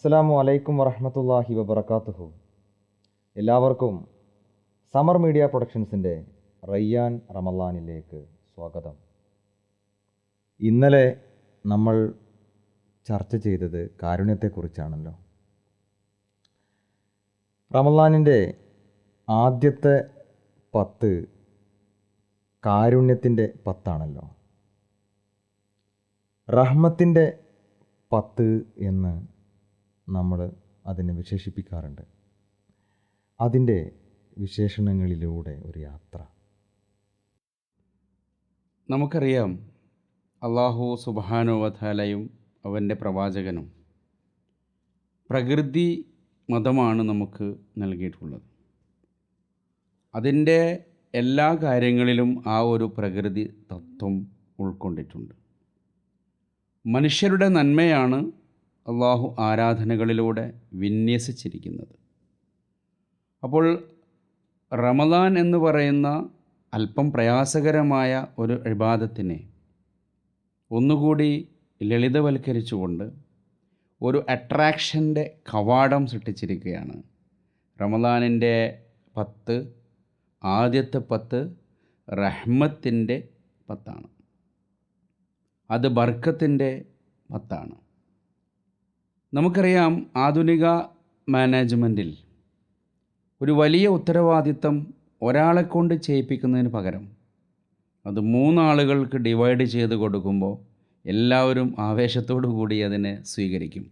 അസ്സലാമു അലൈക്കും വറഹമത്തല്ലാഹി വബർക്കാത്തുഹു എല്ലാവർക്കും സമർ മീഡിയ പ്രൊഡക്ഷൻസിന്റെ റയ്യാൻ റമലാനിലേക്ക് സ്വാഗതം. ഇന്നലെ നമ്മൾ ചർച്ച ചെയ്തത് കാരുണ്യത്തെക്കുറിച്ചാണല്ലോ. റമലാനിന്റെ ആദ്യത്തെ പത്ത് കാരുണ്യത്തിന്റെ പത്താണല്ലോ. റഹ്മത്തിന്റെ പത്ത് എന്ന് നമ്മൾ അതിനെ വിശേഷിപ്പിക്കാറുണ്ട്. അതിന്റെ വിശേഷണങ്ങളിലൂടെ ഒരു യാത്ര. നമുക്കറിയാം അള്ളാഹു സുബാനുവധാലയും അവന്റെ പ്രവാചകനും പ്രകൃതി മതമാണ് നമുക്ക് നൽകിയിട്ടുള്ളത്. അതിന്റെ എല്ലാ കാര്യങ്ങളിലും ആ ഒരു പ്രകൃതി തത്വം ഉൾക്കൊണ്ടിട്ടുണ്ട്. മനുഷ്യരുടെ നന്മയാണ് അള്ളാഹു ആരാധനകളിലൂടെ വിന്യസിച്ചിരിക്കുന്നത്. അപ്പോൾ റമദാൻ എന്ന് പറയുന്ന അല്പം പ്രയാസകരമായ ഒരു ഇബാദത്തിനെ ഒന്നുകൂടി ലളിതവൽക്കരിച്ചുകൊണ്ട് ഒരു അട്രാക്ഷന്റെ കവാടം സൃഷ്ടിച്ചിരിക്കുകയാണ്. റമദാനിന്റെ പത്ത് ആദ്യത്തെ പത്ത് റഹ്മത്തിന്റെ പത്താണ്. അത് ബർക്കത്തിന്റെ പത്താണ്. നമുക്കറിയാം ആധുനിക മാനേജ്മെന്റിൽ ഒരു വലിയ ഉത്തരവാദിത്തം ഒരാളെ കൊണ്ട് ചെയ്യിപ്പിക്കുന്നതിന് പകരം അത് മൂന്നാളുകൾക്ക് ഡിവൈഡ് ചെയ്ത് കൊടുക്കുമ്പോൾ എല്ലാവരും ആവേശത്തോടു കൂടി അതിനെ സ്വീകരിക്കും.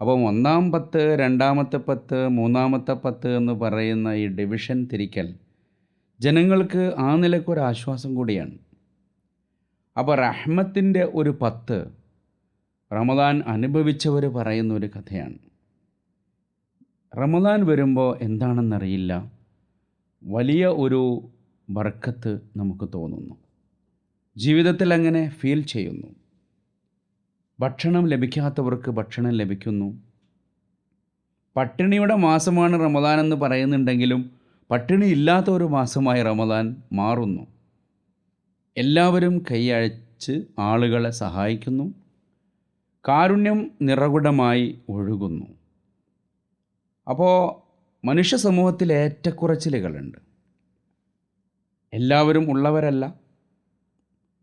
അപ്പം ഒന്നാം പത്ത് രണ്ടാമത്തെ പത്ത് മൂന്നാമത്തെ പത്ത് എന്ന് പറയുന്ന ഈ ഡിവിഷൻ തിരിക്കൽ ജനങ്ങൾക്ക് ആ നിലക്കൊരാശ്വാസം കൂടിയാണ്. അപ്പോൾ റഹ്മത്തിന്റെ ഒരു പത്ത് റമദാൻ അനുഭവിച്ചവർ പറയുന്ന ഒരു കഥയാണ്. റമദാൻ വരുമ്പോൾ എന്താണെന്നറിയില്ല. വലിയ ഒരു ബർക്കത്ത് നമുക്ക് തോന്നുന്നു. ജീവിതത്തിൽ അങ്ങനെ ഫീൽ ചെയ്യുന്നു. ഭക്ഷണം ലഭിക്കാത്തവർക്ക് ഭക്ഷണം ലഭിക്കുന്നു. പട്ടിണിയുടെ മാസമാണ് റമദാൻ എന്ന് പറയുന്നുണ്ടെങ്കിലും പട്ടിണി ഇല്ലാത്ത ഒരു മാസമായി റമദാൻ മാറുന്നു. എല്ലാവരും കൈയഴച്ച് ആളുകളെ സഹായിക്കുന്നു. കാരുണ്യം നിറകുടമായി ഒഴുകുന്നു. അപ്പോൾ മനുഷ്യ സമൂഹത്തിൽ ഏറ്റക്കുറച്ചിലുകളുണ്ട്. എല്ലാവരും ഉള്ളവരല്ല.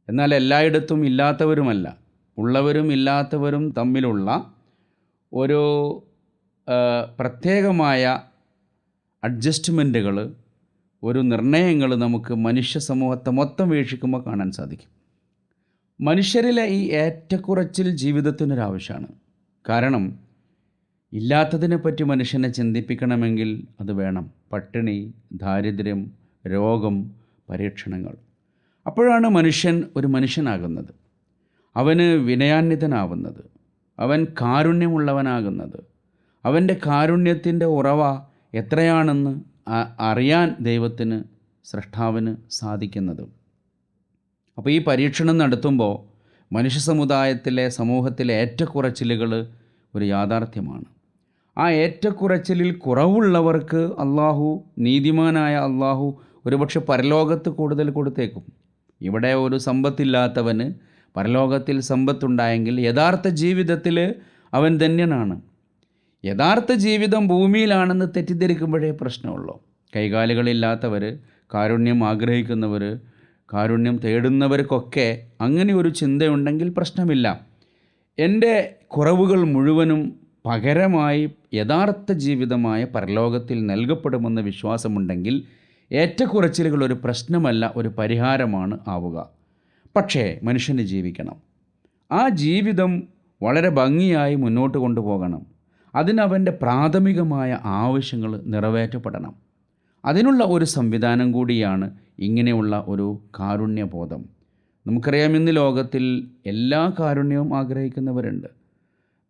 എന്നാൽ എല്ലായിടത്തും ഇല്ലാത്തവരുമല്ല. ഉള്ളവരും ഇല്ലാത്തവരും തമ്മിലുള്ള ഒരു പ്രത്യേകമായ അഡ്ജസ്റ്റ്മെന്റുകൾ ഒരു നിർണയങ്ങൾ നമുക്ക് മനുഷ്യ സമൂഹത്തെ മൊത്തം വീക്ഷിക്കുമ്പോൾ കാണാൻ സാധിക്കും. മനുഷ്യരിലെ ഈ ഏറ്റക്കുറച്ചിൽ ജീവിതത്തിനൊരാവശ്യമാണ്. കാരണം ഇല്ലാത്തതിനെപ്പറ്റി മനുഷ്യനെ ചിന്തിപ്പിക്കണമെങ്കിൽ അത് വേണം. പട്ടിണി ദാരിദ്ര്യം രോഗം പരീക്ഷണങ്ങൾ. അപ്പോഴാണ് മനുഷ്യൻ ഒരു മനുഷ്യനാകുന്നത്. അവന് വിനയാന്വിതനാവുന്നത്. അവൻ കാരുണ്യമുള്ളവനാകുന്നത്. അവന്റെ കാരുണ്യത്തിന്റെ ഉറവ എത്രയാണെന്ന് അറിയാൻ ദൈവത്തിന് സൃഷ്ടാവിന് സാധിക്കുന്നത്. അപ്പോൾ ഈ പരീക്ഷണം നടത്തുമ്പോൾ മനുഷ്യ സമുദായത്തിലെ സമൂഹത്തിലെ ഏറ്റക്കുറച്ചിലുകൾ ഒരു യാഥാർത്ഥ്യമാണ്. ആ ഏറ്റക്കുറച്ചിലിൽ കുറവുള്ളവർക്ക് അള്ളാഹു നീതിമാനായ അള്ളാഹു ഒരുപക്ഷെ പരലോകത്ത് കൂടുതൽ കൊടുത്തേക്കും. ഇവിടെ ഒരു സമ്പത്തില്ലാത്തവന് പരലോകത്തിൽ സമ്പത്തുണ്ടായെങ്കിൽ യഥാർത്ഥ ജീവിതത്തിൽ അവൻ ധന്യനാണ്. യഥാർത്ഥ ജീവിതം ഭൂമിയിലാണെന്ന് തെറ്റിദ്ധരിക്കുമ്പോഴേ പ്രശ്നമുള്ളൂ. കൈകാലുകളില്ലാത്തവർ കാരുണ്യം ആഗ്രഹിക്കുന്നവർ കാരുണ്യം തേടുന്നവർക്കൊക്കെ അങ്ങനെ ഒരു ചിന്തയുണ്ടെങ്കിൽ പ്രശ്നമില്ല. എന്റെ കുറവുകൾ മുഴുവനും പകരമായി യഥാർത്ഥ ജീവിതമായ പരലോകത്തിൽ നൽകപ്പെടുമെന്ന വിശ്വാസമുണ്ടെങ്കിൽ ഏറ്റക്കുറച്ചിലുകൾ ഒരു പ്രശ്നമല്ല ഒരു പരിഹാരമാണ് ആവുക. പക്ഷേ മനുഷ്യന് ജീവിക്കണം. ആ ജീവിതം വളരെ ഭംഗിയായി മുന്നോട്ട് കൊണ്ടുപോകണം. അതിനവന്റെ പ്രാഥമികമായ ആവശ്യങ്ങൾ നിറവേറ്റപ്പെടണം. അതിനുള്ള ഒരു സംവിധാനം കൂടിയാണ് ഇങ്ങനെയുള്ള ഒരു കാരുണ്യബോധം. നമുക്കറിയാം ഇന്ന് ലോകത്തിൽ എല്ലാ കാരുണ്യവും ആഗ്രഹിക്കുന്നവരുണ്ട്.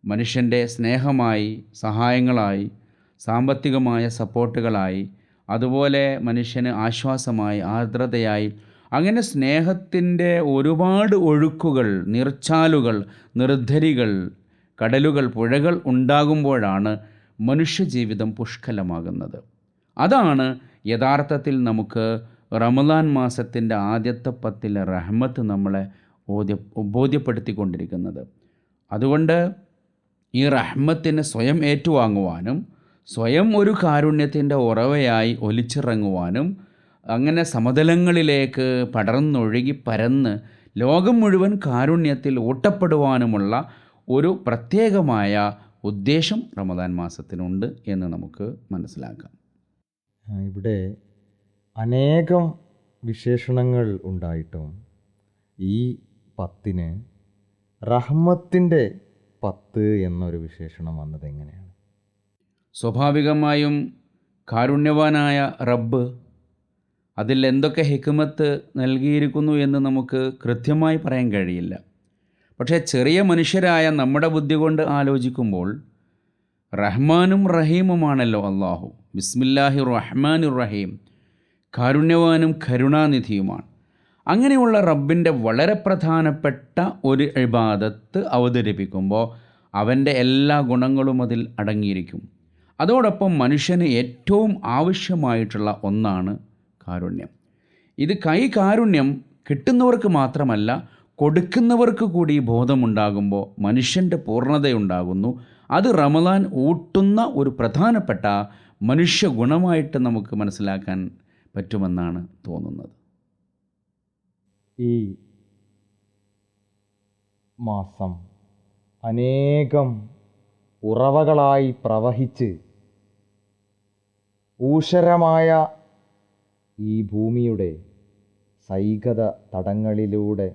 മനുഷ്യന്റെ സ്നേഹമായി സഹായങ്ങളായി സാമ്പത്തികമായ സപ്പോർട്ടുകളായി അതുപോലെ മനുഷ്യന് ആശ്വാസമായി ആർദ്രതയായി അങ്ങനെ സ്നേഹത്തിന്റെ ഒരുപാട് ഒഴുക്കുകൾ നിർച്ചാലുകൾ നിർദ്ധരികൾ കടലുകൾ പുഴകൾ ഉണ്ടാകുമ്പോഴാണ് മനുഷ്യജീവിതം പുഷ്കലമാകുന്നത്. അതാണ് യഥാർത്ഥത്തിൽ നമുക്ക് റമദാൻ മാസത്തിന്റെ ആദ്യത്തെ പത്തിലെ റഹ്മത്ത് നമ്മളെ ബോധ്യ ബോധ്യപ്പെടുത്തിക്കൊണ്ടിരിക്കുന്നത്. അതുകൊണ്ട് ഈ റഹ്മത്തിനെ സ്വയം ഏറ്റുവാങ്ങുവാനും സ്വയം ഒരു കാരുണ്യത്തിന്റെ ഉറവയായി ഒലിച്ചിറങ്ങുവാനും അങ്ങനെ സമതലങ്ങളിലേക്ക് പടർന്നൊഴുകി പരന്ന് ലോകം മുഴുവൻ കാരുണ്യത്തിൽ ഊട്ടപ്പെടുവാനുമുള്ള ഒരു പ്രത്യേകമായ ഉദ്ദേശം റമദാൻ മാസത്തിനുണ്ട് എന്ന് നമുക്ക് മനസ്സിലാക്കാം. ഇവിടെ അനേകം വിശേഷണങ്ങൾ ഉണ്ടായിട്ടും ഈ പത്തിന് റഹ്മത്തിന്റെ പത്ത് എന്നൊരു വിശേഷണം വന്നത് എങ്ങനെയാണ്? സ്വാഭാവികമായും കാരുണ്യവാനായ റബ്ബ് അതിൽ എന്തൊക്കെ ഹിക്കുമത്ത് നൽകിയിരിക്കുന്നു എന്ന് നമുക്ക് കൃത്യമായി പറയാൻ കഴിയില്ല. പക്ഷേ ചെറിയ മനുഷ്യരായ നമ്മുടെ ബുദ്ധി കൊണ്ട് ആലോചിക്കുമ്പോൾ റഹ്മാനും റഹീമുമാണല്ലോ അള്ളാഹു ബിസ്മില്ലാഹി റഹ്മാൻ റഹീം കാരുണ്യവാനും കരുണാനിധിയുമാണ്. അങ്ങനെയുള്ള റബ്ബിന്റെ വളരെ പ്രധാനപ്പെട്ട ഒരു ഇബാദത്ത് അവതരിപ്പിക്കുമ്പോൾ അവന്റെ എല്ലാ ഗുണങ്ങളും അതിൽ അടങ്ങിയിരിക്കും. അതോടൊപ്പം മനുഷ്യന് ഏറ്റവും ആവശ്യമായിട്ടുള്ള ഒന്നാണ് കാരുണ്യം. ഇത് കൈ കാരുണ്യം കിട്ടുന്നവർക്ക് മാത്രമല്ല കൊടുക്കുന്നവർക്ക് കൂടി ബോധമുണ്ടാകുമ്പോൾ മനുഷ്യന്റെ പൂർണതയുണ്ടാകുന്നു. അത് റമദാൻ ഊട്ടുന്ന ഒരു പ്രധാനപ്പെട്ട മനുഷ്യ ഗുണമായിട്ട് നമുക്ക് മനസ്സിലാക്കാൻ പറ്റുമെന്നാണ് തോന്നുന്നത്. ഈ മാസം അനേകം ഉറവകളായി പ്രവഹിച്ച് ഊഷരമായ ഈ ഭൂമിയുടെ സൈകത തടങ്ങളിലൂടെ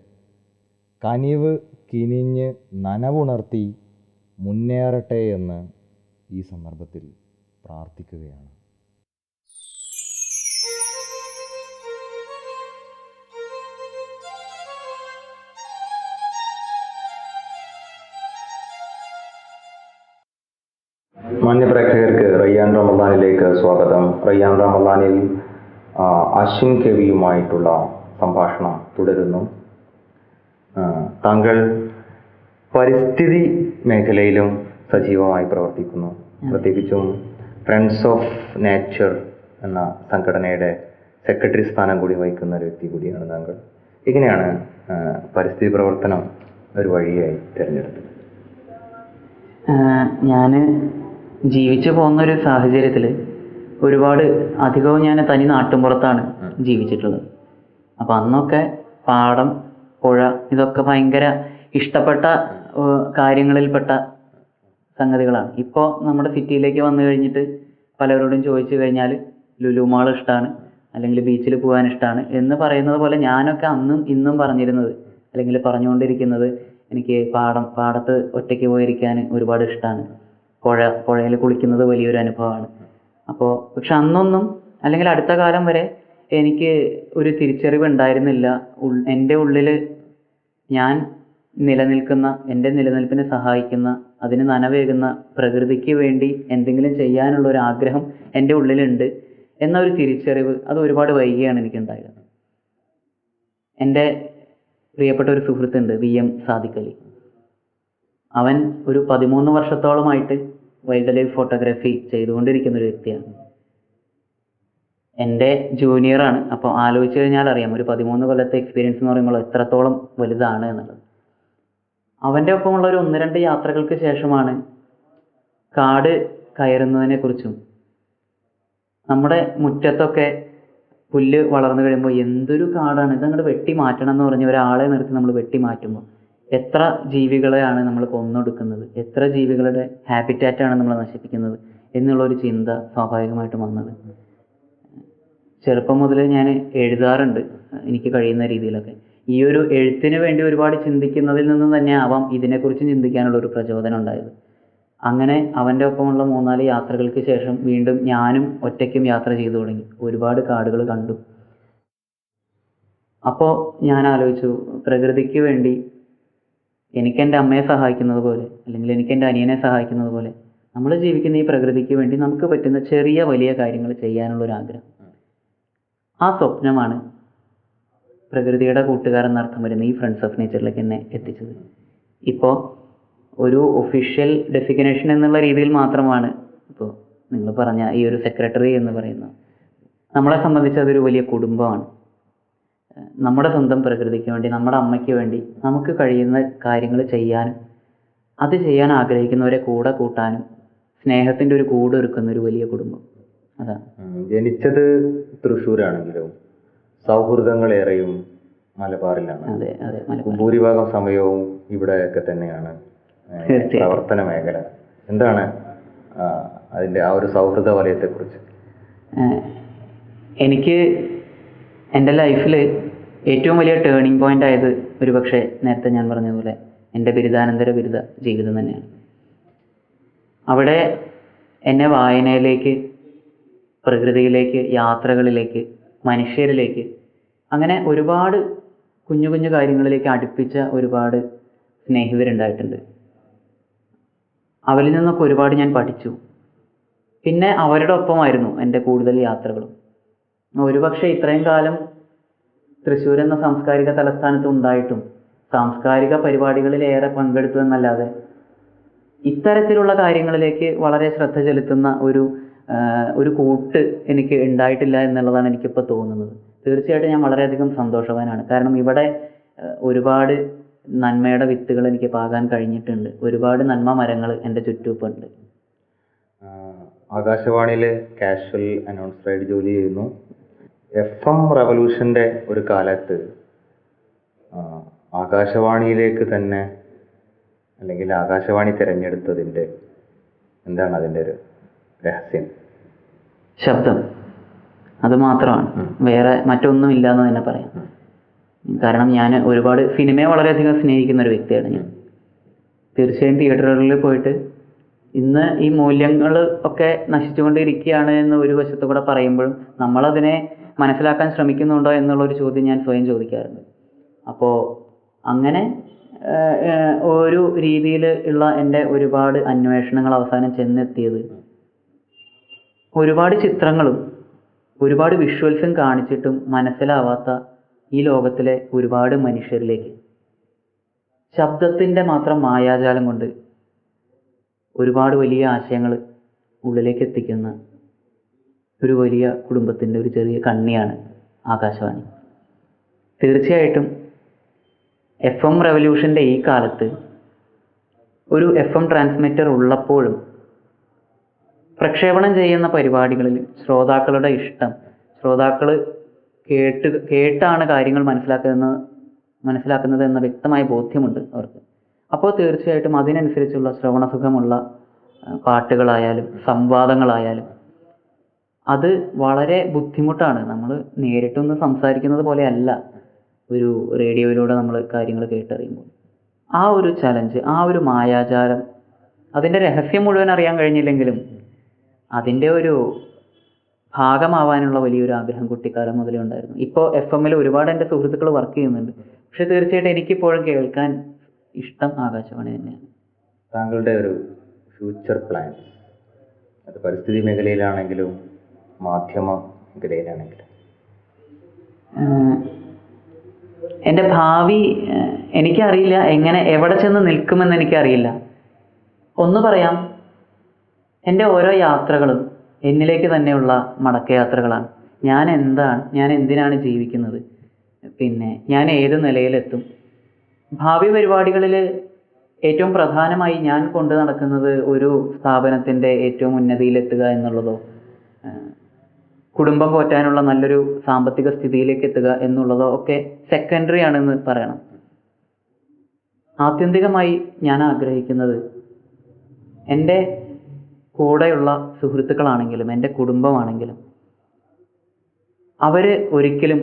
കനിവ് കിനിഞ്ഞ് നനവുണർത്തി മുന്നേറട്ടെ എന്ന് ഈ സന്ദർഭത്തിൽ പ്രാർത്ഥിക്കുകയാണ്. മാന്യപ്രേക്ഷകർക്ക് റയ്യാൻ റമദാനിലേക്ക് സ്വാഗതം. റയ്യാൻ റമദാനിൽ അശ്വിൻ കെവിയുമായിട്ടുള്ള സംഭാഷണം തുടരുന്നു. താങ്കൾ പരിസ്ഥിതി മേഖലയിലും സജീവമായി പ്രവർത്തിക്കുന്നു. പ്രത്യേകിച്ചും ഫ്രണ്ട്സ് ഓഫ് നേച്ചർ എന്ന സംഘടനയുടെ സെക്രട്ടറി സ്ഥാനം കൂടി വഹിക്കുന്ന ഒരു വ്യക്തി കൂടിയാണ് താങ്കൾ. എങ്ങനെയാണ് ആ, പരിസ്ഥിതി പ്രവർത്തനം ഒരു വഴിയായി തിരഞ്ഞെടുത്തത്. ഞാൻ ജീവിച്ചു പോകുന്ന ഒരു സാഹചര്യത്തിൽ ഒരുപാട് അധികവും ഞാൻ തനി നാട്ടുമ്പുറത്താണ് ജീവിച്ചിട്ടുള്ളത്. അപ്പം അന്നൊക്കെ പാടം പുഴ ഇതൊക്കെ ഭയങ്കര ഇഷ്ടപ്പെട്ട കാര്യങ്ങളിൽപ്പെട്ട സംഗതികളാണ്. ഇപ്പോൾ നമ്മുടെ സിറ്റിയിലേക്ക് വന്നു കഴിഞ്ഞിട്ട് പലരോടും ചോദിച്ചു കഴിഞ്ഞാൽ ലുലു മാൾ ഇഷ്ടമാണ് അല്ലെങ്കിൽ ബീച്ചിൽ പോകാൻ ഇഷ്ടമാണ് എന്ന് പറയുന്നത് പോലെ ഞാനൊക്കെ അന്നും ഇന്നും പറഞ്ഞിരുന്നത് അല്ലെങ്കിൽ പറഞ്ഞുകൊണ്ടിരിക്കുന്നത് എനിക്ക് പാടം പാടത്ത് ഒറ്റയ്ക്ക് പോയിരിക്കാൻ ഒരുപാട് ഇഷ്ടമാണ് പുഴ പുഴയിൽ കുളിക്കുന്നത് വലിയൊരു അനുഭവമാണ്. അപ്പോൾ പക്ഷെ അന്നൊന്നും അല്ലെങ്കിൽ അടുത്ത കാലം വരെ എനിക്ക് ഒരു തിരിച്ചറിവ് ഉണ്ടായിരുന്നില്ല. എന്റെ ഉള്ളിൽ ഞാൻ നിലനിൽക്കുന്ന എന്റെ നിലനിൽപ്പിനെ സഹായിക്കുന്ന അതിന് നനവേകുന്ന പ്രകൃതിക്ക് വേണ്ടി എന്തെങ്കിലും ചെയ്യാനുള്ള ഒരു ആഗ്രഹം എന്റെ ഉള്ളിലുണ്ട് എന്ന ഒരു തിരിച്ചറിവ് അത് ഒരുപാട് വൈകിയാണ് എനിക്കുണ്ടായത് എന്റെ പ്രിയപ്പെട്ട ഒരു സുഹൃത്തുണ്ട് വി എം സാദിഖലി. അവൻ ഒരു പതിമൂന്ന് വർഷത്തോളമായിട്ട് വൈൽഡ് ലൈഫ് ഫോട്ടോഗ്രാഫി ചെയ്തുകൊണ്ടിരിക്കുന്ന ഒരു വ്യക്തിയാണ്. എന്റെ ജൂനിയറാണ് അപ്പോൾ ആലോചിച്ച് കഴിഞ്ഞാൽ അറിയാം ഒരു പതിമൂന്ന് കൊല്ലത്തെ എക്സ്പീരിയൻസ് എന്ന് പറയുമ്പോൾ എത്രത്തോളം വലുതാണ് എന്നുള്ളത്. അവന്റെ ഒപ്പമുള്ള ഒരു ഒന്ന് രണ്ട് യാത്രകൾക്ക് ശേഷമാണ് കാട് കയറുന്നതിനെ കുറിച്ചും നമ്മുടെ മുറ്റത്തൊക്കെ പുല്ല് വളർന്നു കഴിയുമ്പോൾ എന്തൊരു കാടാണ് ഇതങ്ങോട്ട് വെട്ടി മാറ്റണം എന്ന് പറഞ്ഞ് ഒരാളെ നിർത്തി നമ്മൾ വെട്ടി മാറ്റുമ്പോൾ എത്ര ജീവികളെയാണ് നമ്മൾ കൊന്നൊടുക്കുന്നത് എത്ര ജീവികളുടെ ഹാബിറ്റാറ്റാണ് നമ്മൾ നശിപ്പിക്കുന്നത് എന്നുള്ള ഒരു ചിന്ത സ്വാഭാവികമായിട്ടും വന്നത്. ചെറുപ്പം മുതൽ ഞാൻ എഴുതാറുണ്ട് എനിക്ക് കഴിയുന്ന രീതിയിലൊക്കെ. ഈ ഒരു എഴുത്തിന് വേണ്ടി ഒരുപാട് ചിന്തിക്കുന്നതിൽ നിന്ന് തന്നെ ആവാം ഇതിനെക്കുറിച്ച് ചിന്തിക്കാനുള്ള ഒരു പ്രചോദനം ഉണ്ടായത്. അങ്ങനെ അവന്റെ ഒപ്പമുള്ള മൂന്നാൽ യാത്രകൾക്ക് ശേഷം വീണ്ടും ഞാനും ഒറ്റയ്ക്കും യാത്ര ചെയ്തു തുടങ്ങി. ഒരുപാട് കാടുകൾ കണ്ടു. അപ്പോൾ ഞാൻ ആലോചിച്ചു പ്രകൃതിക്ക് വേണ്ടി എനിക്ക് എന്റെ അമ്മയെ സഹായിക്കുന്നത് പോലെ അല്ലെങ്കിൽ എനിക്ക് എന്റെ അനിയനെ സഹായിക്കുന്നത് പോലെ നമ്മൾ ജീവിക്കുന്ന ഈ പ്രകൃതിക്ക് വേണ്ടി നമുക്ക് പറ്റുന്ന ചെറിയ വലിയ കാര്യങ്ങൾ ചെയ്യാനുള്ള ഒരു ആഗ്രഹം ആ സ്വപ്നമാണ് പ്രകൃതിയുടെ കൂട്ടുകാരൻ അർത്ഥം വരുന്ന ഈ ഫ്രണ്ട്സ് ഓഫ് നേച്ചറിലേക്ക് എന്നെ എത്തിച്ചത്. ഇപ്പോൾ ഒരു ഒഫീഷ്യൽ ഡെഫിനേഷൻ എന്നുള്ള രീതിയിൽ മാത്രമാണ് ഇപ്പോൾ നിങ്ങൾ പറഞ്ഞ ഈ ഒരു സെക്രട്ടറി എന്ന് പറയുന്നത് നമ്മളെ സംബന്ധിച്ച് അതൊരു വലിയ കുടുംബമാണ്. നമ്മുടെ സ്വന്തം പ്രകൃതിക്ക് വേണ്ടി നമ്മുടെ അമ്മയ്ക്ക് വേണ്ടി നമുക്ക് കഴിയുന്ന കാര്യങ്ങൾ ചെയ്യാനും അത് ചെയ്യാൻ ആഗ്രഹിക്കുന്നവരെ കൂടെ കൂട്ടാനും സ്നേഹത്തിന്റെ ഒരു കൂടൊരുക്കുന്ന ഒരു വലിയ കുടുംബം. അതാണ്. ജനിച്ചത് തൃശ്ശൂരാണെങ്കിലും സൗഹൃദങ്ങളേറെയും മലബാറിലാണ്. ഭൂരിഭാഗം സമയവും ഇവിടെയൊക്കെ തന്നെയാണ് പ്രവർത്തന മേഖല. എന്താണ് അതിന്റെ ആ ഒരു സൗഹൃദ വലയത്തെ കുറിച്ച് എനിക്ക് എന്റെ ലൈഫിൽ ഏറ്റവും വലിയ ടേണിംഗ് പോയിന്റ് ആയത് ഒരുപക്ഷെ നേരത്തെ ഞാൻ പറഞ്ഞതുപോലെ എന്റെ ബിരുദാനന്തര ബിരുദ ജീവിതം തന്നെയാണ്. അവിടെ എന്നെ വായനയിലേക്ക് പ്രകൃതിയിലേക്ക് യാത്രകളിലേക്ക് മനുഷ്യരിലേക്ക്. അങ്ങനെ ഒരുപാട് കുഞ്ഞു കുഞ്ഞു കാര്യങ്ങളിലേക്ക് അടുപ്പിച്ച ഒരുപാട് സ്നേഹിതരുണ്ടായിട്ടുണ്ട്. അവരിൽ നിന്നൊക്കെ ഒരുപാട് ഞാൻ പഠിച്ചു. പിന്നെ അവരുടെ ഒപ്പമായിരുന്നു എന്റെ കൂടുതൽ യാത്രകളും. ഒരുപക്ഷെ ഇത്രയും കാലം തൃശ്ശൂർ എന്ന സാംസ്കാരിക തലസ്ഥാനത്ത് ഉണ്ടായിട്ടും സാംസ്കാരിക പരിപാടികളിൽ ഏറെ പങ്കെടുത്തു എന്നല്ലാതെ ഇത്തരത്തിലുള്ള കാര്യങ്ങളിലേക്ക് വളരെ ശ്രദ്ധ ചെലുത്തുന്ന ഒരു ഒരു കൂട്ട് എനിക്ക് ഉണ്ടായിട്ടില്ല എന്നുള്ളതാണ് എനിക്കിപ്പോൾ തോന്നുന്നത്. തീർച്ചയായിട്ടും ഞാൻ വളരെയധികം സന്തോഷവാനാണ്. കാരണം ഇവിടെ ഒരുപാട് നന്മയുടെ വിത്തുകൾ എനിക്ക് പാകാൻ കഴിഞ്ഞിട്ടുണ്ട്. ഒരുപാട് നന്മ മരങ്ങൾ എന്റെ ചുറ്റുമുണ്ട്. ആകാശവാണിയിലെ കാഷ്വൽ അനൗൺസറായിട്ട് ജോലി ചെയ്യുന്നു. എഫ് എം റവല്യൂഷന്റെ ഒരു കാലത്ത് ആകാശവാണിയിലേക്ക് തന്നെ അല്ലെങ്കിൽ ആകാശവാണി തിരഞ്ഞെടുത്തതിന്റെ എന്താണ് അതിന്റെ ഒരു രഹസ്യം? ശബ്ദം. അത് മാത്രമാണ്. വേറെ മറ്റൊന്നും ഇല്ല എന്ന് തന്നെ പറയാം. കാരണം ഞാൻ ഒരുപാട് സിനിമയെ വളരെയധികം സ്നേഹിക്കുന്ന ഒരു വ്യക്തിയാണ് ഞാൻ. തീർച്ചയായും തിയേറ്ററുകളിൽ പോയിട്ട് ഇന്ന് ഈ മൂല്യങ്ങൾ ഒക്കെ നശിച്ചുകൊണ്ടിരിക്കുകയാണ് എന്ന് ഒരു വശത്തു കൂടെ പറയുമ്പോഴും നമ്മളതിനെ മനസ്സിലാക്കാൻ ശ്രമിക്കുന്നുണ്ടോ എന്നുള്ളൊരു ചോദ്യം ഞാൻ സ്വയം ചോദിക്കാറുണ്ട്. അപ്പോൾ അങ്ങനെ ഒരു രീതിയിൽ ഉള്ള എന്റെ ഒരുപാട് അന്വേഷണങ്ങൾ അവസാനം ചെന്നെത്തിയത് ഒരുപാട് ചിത്രങ്ങളും ഒരുപാട് വിഷ്വൽസും കാണിച്ചിട്ടും മനസ്സിലാവാത്ത ഈ ലോകത്തിലെ ഒരുപാട് മനുഷ്യരിലേക്ക്. ശബ്ദത്തിന്റെ മാത്രം മായാജാലം കൊണ്ട് ഒരുപാട് വലിയ ആശയങ്ങൾ ഉള്ളിലേക്ക് എത്തിക്കുന്ന ഒരു വലിയ കുടുംബത്തിന്റെ ഒരു ചെറിയ കണ്ണിയാണ് ആകാശവാണി. തീർച്ചയായിട്ടും എഫ് എം റെവല്യൂഷന്റെ ഈ കാലത്ത് ഒരു എഫ് എം ട്രാൻസ്മിറ്റർ ഉള്ളപ്പോഴും പ്രക്ഷേപണം ചെയ്യുന്ന പരിപാടികളിൽ ശ്രോതാക്കളുടെ ഇഷ്ടം. ശ്രോതാക്കൾ കേട്ട് കേട്ടാണ് കാര്യങ്ങൾ മനസ്സിലാക്കുന്നത് മനസ്സിലാക്കുന്നത് എന്ന വ്യക്തമായ ബോധ്യമുണ്ട് അവർക്ക്. അപ്പോൾ തീർച്ചയായിട്ടും അതിനനുസരിച്ചുള്ള ശ്രവണസുഖമുള്ള സുഖമുള്ള പാട്ടുകളായാലും സംവാദങ്ങളായാലും അത് വളരെ ബുദ്ധിമുട്ടാണ്. നമ്മൾ നേരിട്ടൊന്ന് സംസാരിക്കുന്നത് പോലെയല്ല ഒരു റേഡിയോയിലൂടെ നമ്മൾ കാര്യങ്ങൾ കേട്ടറിയുമ്പോൾ. ആ ഒരു ചലഞ്ച് ആ ഒരു മായാജാലം അതിന്റെ രഹസ്യം മുഴുവൻ അറിയാൻ കഴിഞ്ഞില്ലെങ്കിലും അതിന്റെ ഒരു ഭാഗമാവാനുള്ള വലിയൊരു ആഗ്രഹം കുട്ടിക്കാലം മുതലേ ഉണ്ടായിരുന്നു. ഇപ്പോൾ എഫ് എമ്മിൽ ഒരുപാട് എന്റെ സുഹൃത്തുക്കൾ വർക്ക് ചെയ്യുന്നുണ്ട്. പക്ഷെ തീർച്ചയായിട്ടും എനിക്കിപ്പോഴും കേൾക്കാൻ ഇഷ്ടം ആകാശവാണി തന്നെയാണ്. താങ്കളുടെ ഒരു ഫ്യൂച്ചർ പ്ലാൻ അത് പരിസ്ഥിതി മേഖലയിലാണെങ്കിലും മാധ്യമ മേഖലയിലാണെങ്കിലും. എന്റെ ഭാവി എനിക്കറിയില്ല എങ്ങനെ എവിടെ ചെന്ന് നിൽക്കുമെന്ന് എനിക്കറിയില്ല. ഒന്ന് പറയാം എന്റെ ഓരോ യാത്രകളും എന്നിലേക്ക് തന്നെയുള്ള മടക്കയാത്രകളാണ്. ഞാൻ എന്താണ് ഞാൻ എന്തിനാണ് ജീവിക്കുന്നത്? പിന്നെ ഞാൻ ഏത് നിലയിലെത്തും? ഭാവി പരിപാടികളിൽ ഏറ്റവും പ്രധാനമായി ഞാൻ കൊണ്ടു നടക്കുന്നത് ഒരു സ്ഥാപനത്തിന്റെ ഏറ്റവും ഉന്നതിയിലെത്തുക എന്നുള്ളതോ കുടുംബം പോറ്റാനുള്ള നല്ലൊരു സാമ്പത്തിക സ്ഥിതിയിലേക്ക് എത്തുക എന്നുള്ളതോ ഒക്കെ സെക്കൻഡറി ആണെന്ന് പറയണം. ആത്യന്തികമായി ഞാൻ ആഗ്രഹിക്കുന്നത് എന്റെ കൂടെയുള്ള സുഹൃത്തുക്കളാണെങ്കിലും എന്റെ കുടുംബമാണെങ്കിലും അവർ ഒരിക്കലും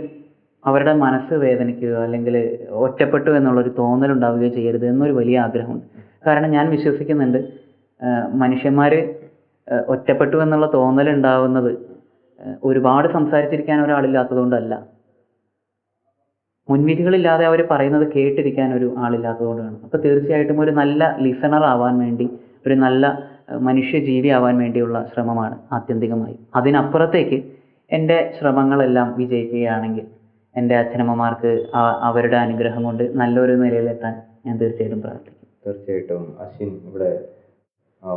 അവരുടെ മനസ്സ് വേദനിക്കുക അല്ലെങ്കിൽ ഒറ്റപ്പെട്ടു എന്നുള്ളൊരു തോന്നലുണ്ടാവുകയോ ചെയ്യരുത് എന്നൊരു വലിയ ആഗ്രഹമുണ്ട്. കാരണം ഞാൻ വിശ്വസിക്കുന്നുണ്ട് മനുഷ്യന്മാർ ഒറ്റപ്പെട്ടു എന്നുള്ള തോന്നലുണ്ടാവുന്നത് ഒരുപാട് സംസാരിച്ചിരിക്കാൻ ഒരാളില്ലാത്തതുകൊണ്ടല്ല. മുൻവിധികളില്ലാതെ അവർ പറയുന്നത് കേട്ടിരിക്കാൻ ഒരു ആളില്ലാത്തതുകൊണ്ടാണ്. അപ്പോൾ തീർച്ചയായിട്ടും ഒരു നല്ല ലിസണർ ആവാൻ വേണ്ടി ഒരു നല്ല ഏഹ് മനുഷ്യജീവി ആവാൻ വേണ്ടിയുള്ള ശ്രമമാണ് ആത്യന്തികമായി. അതിനപ്പുറത്തേക്ക് എന്റെ ശ്രമങ്ങളെല്ലാം വിജയിക്കുകയാണെങ്കിൽ എന്റെ അച്ഛനമ്മമാർക്ക് അവരുടെ അനുഗ്രഹം കൊണ്ട് നല്ലൊരു നിലയിലെത്താൻ ഞാൻ തീർച്ചയായിട്ടും പ്രാർത്ഥിക്കും. തീർച്ചയായിട്ടും അശ്വിൻ ഇവിടെ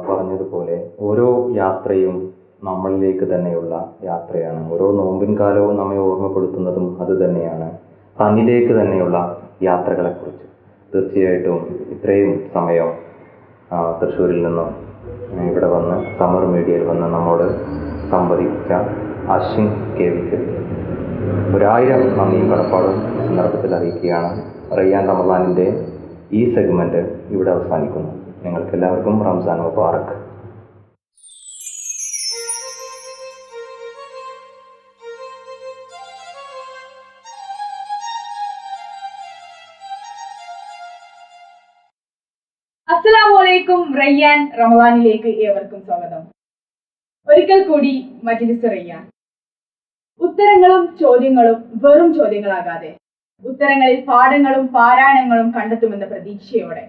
പറഞ്ഞതുപോലെ ഓരോ യാത്രയും നമ്മളിലേക്ക് തന്നെയുള്ള യാത്രയാണ്. ഓരോ നോമ്പിൻ കാലവും നമ്മെ ഓർമ്മപ്പെടുത്തുന്നതും അത് തന്നെയാണ്. തന്നിലേക്ക് തന്നെയുള്ള യാത്രകളെക്കുറിച്ച്. തീർച്ചയായിട്ടും ഇത്രയും സമയം തൃശ്ശൂരിൽ നിന്നും ഇവിടെ വന്ന് സമ്മർ മീഡിയയിൽ വന്ന് നമ്മോട് സംവദിച്ച അശ്വിൻ കെ വിക്ക് ഒരായിരം നന്ദിയും കടപ്പാടും സന്ദർഭത്തിൽ അറിയിക്കുകയാണ്. റയ്യാൻ റമദാനിന്റെ ഈ സെഗ്മെന്റ് ഇവിടെ അവസാനിക്കുന്നു. നിങ്ങൾക്കെല്ലാവർക്കും റംസാൻ മുബാറക്ക് അസ്സലാമലൈക്കും. റയ്യാൻ റമദാനിലേക്ക് ഏവർക്കും സ്വാഗതം. ഒരിക്കൽ കൂടി മജ്ലിസ് റയ്യാൻ. ഉത്തരങ്ങളും ചോദ്യങ്ങളും വെറും ചോദ്യങ്ങളാകാതെ ഉത്തരങ്ങളിൽ പാഠങ്ങളും പാരായണങ്ങളും കണ്ടെത്തുമെന്ന പ്രതീക്ഷയോടെ.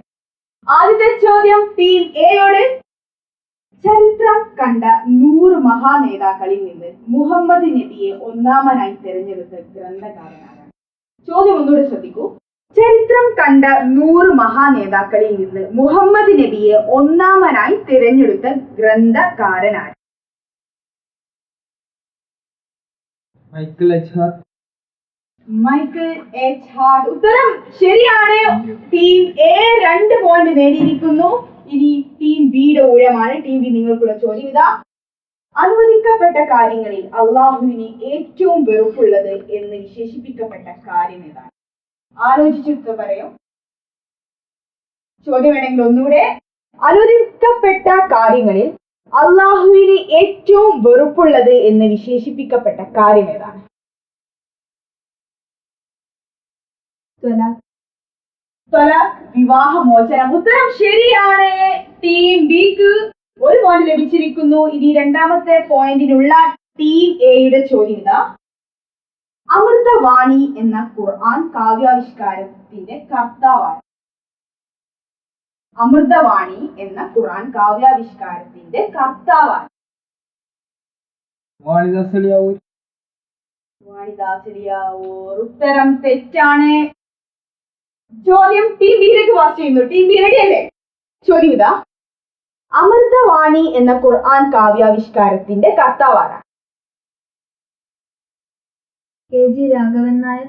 ആദ്യത്തെ ചോദ്യം ടീം എയോട് ചരിത്രം കണ്ട നൂറ് മഹാനേതാക്കളിൽ നിന്ന് മുഹമ്മദ് നബിയെ ഒന്നാമനായി തിരഞ്ഞെടുത്ത ഗ്രന്ഥകാരനാണ് ചോദ്യം ഒന്നുകൂടെ ശ്രദ്ധിക്കൂ. ചരിത്രം കണ്ട നൂറ് മഹാനേതാക്കളിൽ നിന്ന് മുഹമ്മദ് നബിയെ ഒന്നാമനായി തിരഞ്ഞെടുത്ത ഗ്രന്ഥകാരനാണ് Michael H Hart Michael H Hart ഉത്തരം ശരിയാണ്. ടീം എ രണ്ട് പോയിന്റ് നേടിയിരിക്കുന്നു. ഇനി ടീം ബിയുടെ ഊഴമാണ്. ടീം ബി നിങ്ങൾക്കുള്ള ചോദ്യം ഇതാ. അനുവദിക്കപ്പെട്ട കാര്യങ്ങളിൽ അള്ളാഹുവിന് ഏറ്റവും വെറുപ്പുള്ളത് എന്ന് വിശേഷിപ്പിക്കപ്പെട്ട കാര്യം ഏതാണ്? ആലോചിച്ചിട്ട് പറയും. ചോദ്യം വേണമെങ്കിൽ ഒന്നുകൂടെ. അനുവദിക്കപ്പെട്ട കാര്യങ്ങളിൽ അള്ളാഹുവിന് ഏറ്റവും വെറുപ്പുള്ളത് എന്ന് വിശേഷിപ്പിക്കപ്പെട്ട കാര്യം ഏതാണ്? വിവാഹമോചനം ഉത്തരം ശരിയാണ്. ടീം ബിക്ക് ഒരു പോയിന്റ് ലഭിച്ചിരിക്കുന്നു. ഇനി രണ്ടാമത്തെ പോയിന്റിനുള്ള ടീം എയുടെ ചോദ്യം ഇതാ. അമൃതവാണി എന്ന ഖുർആൻ കാവ്യാവിഷ്കാരത്തിന്റെ കർത്താവാണ്. അമൃതവാണി എന്ന ഖുർആൻ കാവ്യാവിഷ്കാരത്തിന്റെ കർത്താവാണ്. ഉത്തരം തെറ്റാണ്. ചോദ്യം ടീം ബിയിലേക്ക് വാസ് ചെയ്യുന്നു. ടീം ബി റെഡി അല്ലേ? ചോദ്യം ഇതാ. അമൃതവാണി എന്ന ഖുർആൻ കാവ്യാവിഷ്കാരത്തിന്റെ കർത്താവാണ്. K G Raghavan Nair.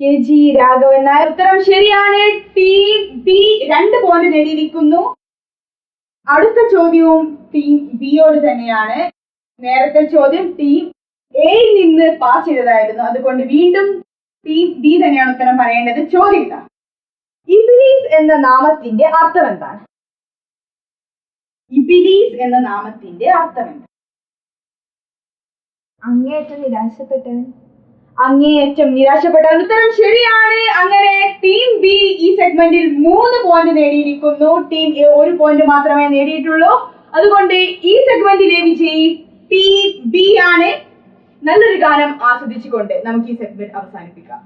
K G Raghavan Nair. ഉത്തരം ശരിയാണ്. ടീം ബി രണ്ട് പോയിന്റ് നേടിയിരിക്കുന്നു അടുത്ത ചോദ്യവും ടീം ബിയോട് തന്നെയാണ്. നേരത്തെ ചോദ്യം ടീം എയിൽ നിന്ന് പാസ് ചെയ്തതായിരുന്നു. അതുകൊണ്ട് വീണ്ടും ടീം ബി തന്നെയാണ് ഉത്തരം പറയേണ്ടത്. ചോദ്യം ഇതാ. ഇബിലീസ് എന്ന നാമത്തിന്റെ അർത്ഥം എന്താണ്? ഇബിലീസ് എന്ന നാമത്തിന്റെ അർത്ഥം എന്താണ്? അങ്ങേയറ്റം നിരാശപ്പെട്ടവൻ. അങ്ങേയറ്റം നിരാശപ്പെട്ട ഉത്തരം ശരിയാണ്. അങ്ങനെ ടീം ബി ഈ സെഗ്മെന്റിൽ മൂന്ന് പോയിന്റ് നേടിയിരിക്കുന്നു. ടീം എ ഒരു പോയിന്റ് മാത്രമേ നേടിയിട്ടുള്ളൂ. അതുകൊണ്ട് ഈ സെഗ്മെന്റിലെ വിജയി ടീം ബി ആണ്. നല്ലൊരു ഗാനം ആസ്വദിച്ചുകൊണ്ട് നമുക്ക് ഈ സെഗ്മെന്റ് അവസാനിപ്പിക്കാം.